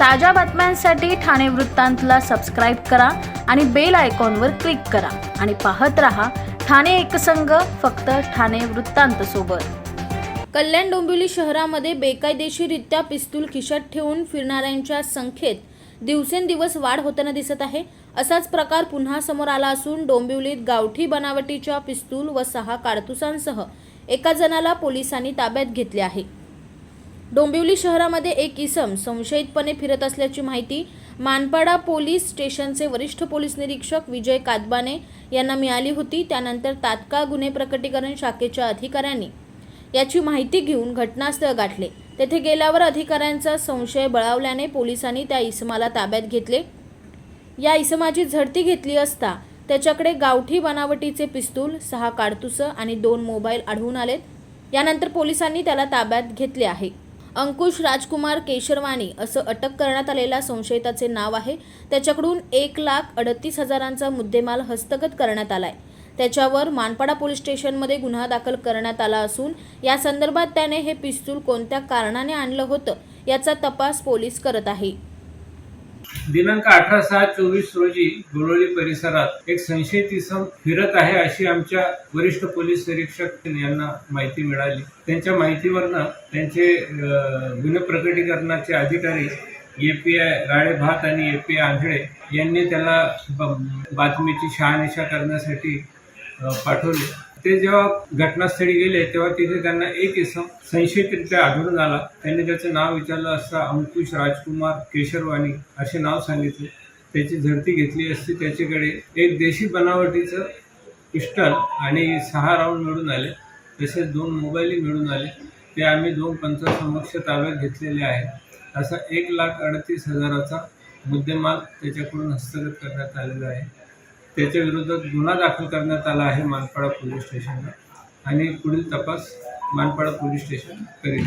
ताज्या बातम्यांसाठी ठाणे वृत्तांतला सबस्क्राईब करा आणि बेल आयकॉनवर क्लिक करा. आणि पाहत रहा ठाणे एकसंघ फक्त ठाणे वृत्तांत सोबत. कल्याण डोंबिवली शहरामध्ये बेकायदेशीरित्या पिस्तूल खिशात ठेवून फिरणाऱ्यांच्या संख्येत दिवसेंदिवस वाढ होताना दिसत आहे. असाच प्रकार पुन्हा समोर आला असून डोंबिवलीत गावठी बनावटीच्या पिस्तूल व सहा कारतुसांसह एका जणाला पोलिसांनी ताब्यात घेतले आहे. डोंबिवली शहरामध्ये एक इसम संशयितपणे फिरत असल्याची माहिती मानपाडा पोलीस स्टेशनचे वरिष्ठ पोलीस निरीक्षक विजय कादबाने यांना मिळाली होती. त्यानंतर तात्काळ गुन्हे प्रकटीकरण शाखेच्या अधिकाऱ्यांनी याची माहिती घेऊन घटनास्थळ गाठले. तेथे गेल्यावर अधिकाऱ्यांचा संशय बळावल्याने पोलिसांनी त्या इसमाला ताब्यात घेतले. या इसमाची झडती घेतली असता त्याच्याकडे गावठी बनावटीचे पिस्तूल सहा काडतुसं आणि दोन मोबाईल आढळून आलेत. यानंतर पोलिसांनी त्याला ताब्यात घेतले आहे. अंकुश राजकुमार केशरवाणी असं अटक करण्यात आलेल्या संशयिताचे नाव आहे. त्याच्याकडून एक लाख अडतीस हजारांचा मुद्देमाल हस्तगत करण्यात आलाय. त्याच्यावर मानपाडा पोलीस स्टेशनमध्ये गुन्हा दाखल करण्यात आला असून या संदर्भात त्याने हे पिस्तूल कोणत्या कारणाने आणलं होतं याचा तपास पोलीस करत आहे. दिनांक अठरा सहा चोवीस रोजी गोळवली परिसरात एक संशयित इसम फिरत आहे अशी आमच्या वरिष्ठ पोलीस निरीक्षक यांना माहिती मिळाली. त्यांच्या माहितीवरनं त्यांचे गुन्हे प्रकटीकरणाचे अधिकारी ए पी आय राळे भात आणि ए पी आय आंधळे यांनी त्याला बातमीची शहानिशा करण्यासाठी पाठवली पाठवले. ते जेव्हा घटनास्थळी गेले तेव्हा तिथे त्यांना एक इसम संशयितरित्या आढळून आला. त्यांनी त्याचं नाव विचारलं असता अंकुश राजकुमार केशरवाणी असे नाव सांगितले. त्याची झडती घेतली असती. त्याच्याकडे एक देशी बनावटीचं पिस्टल आणि सहा राऊंड मिळून आले. तसेच दोन मोबाईलही मिळून आले. ते आम्ही दोन पंचासमक्ष ताब्यात घेतलेले आहे असा एक लाख अडतीस हजाराचा मुद्देमाल त्याच्याकडून हस्तगत करण्यात आलेला आहे. त्याच्या विरोधात गुन्हा दाखल करण्यात आला आहे मानपाडा पोलीस स्टेशनला. आणि पुढील तपास मानपाडा पोलीस स्टेशन करेल